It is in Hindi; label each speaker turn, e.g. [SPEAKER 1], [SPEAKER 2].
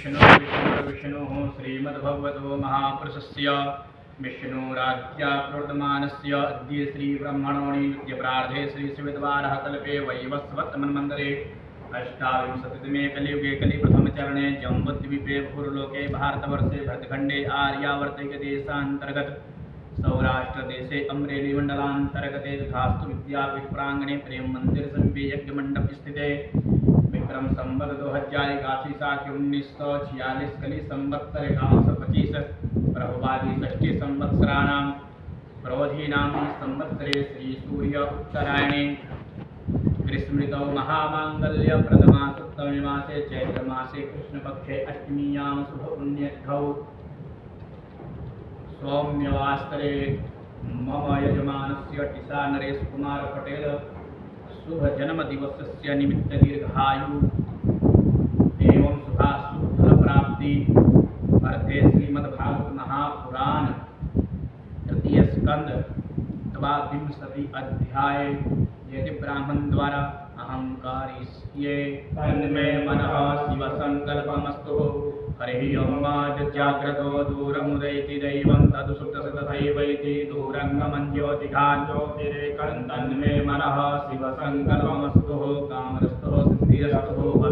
[SPEAKER 1] विष्णु विष्णुर्विष्णुः श्रीमद्भगवतो महापुरुषस्य विष्णुराज्ञा प्रवर्तमानस्य अद्य श्रीब्रह्मणोणि नित्यप्रार्थे श्रीशिवद्वारः कल्पे वैवस्वत्मन्मन्दरे अष्टाविंशतितमे कलियुगे कलिप्रथमचरणे जम्बुद्वीपे भूर्लोके भारतवर्षे भरतखण्डे आर्यावर्ते देशान्तर्गत सौराष्ट्रदेशे अम्रेलीमण्डलान्तर्गते तथास्तु विद्यापीठप्राङ्गणे प्रेम मंदिर समीपे यज्ञमण्डप स्थिते विक्रम संवत दो हज़ार इक्यासी साख उन्नीस सौ छियालीस कली संवत्सर एकावन सौ पच्चीस प्रभुवादी षष्ठी संवत्सराणां प्रवधीनां संवत्सरे श्री सूर्य उत्तरायणे ग्रीष्मऋतौ महामाङ्गल्य प्रथमासप्तमी मासे चैत्रमासे कृष्णपक्षे अष्टमीयां शुभपुण्यतिथौ सौम्यवास्तरे मम यजमानस्य टिसा नरेश कुमार पटेल शुभ से निमित्त दीर्घायु एवं शुभाशुभ प्राप्ति अर्थे श्रीमद्भागवत महापुराण तृतीय स्कंद द्वाविंशति अध्याय। ये ब्राह्मण द्वारा अहंकारिष्ये तन्मे मनः शिव संकल्पमस्तु हरिः ओम जाग्रतो दूरमुदैति दैवं तदु सुप्तसतथैवैति तन्मे मनः शिव संकल्पमस्तु कामरस्तु अविघ्नमस्तु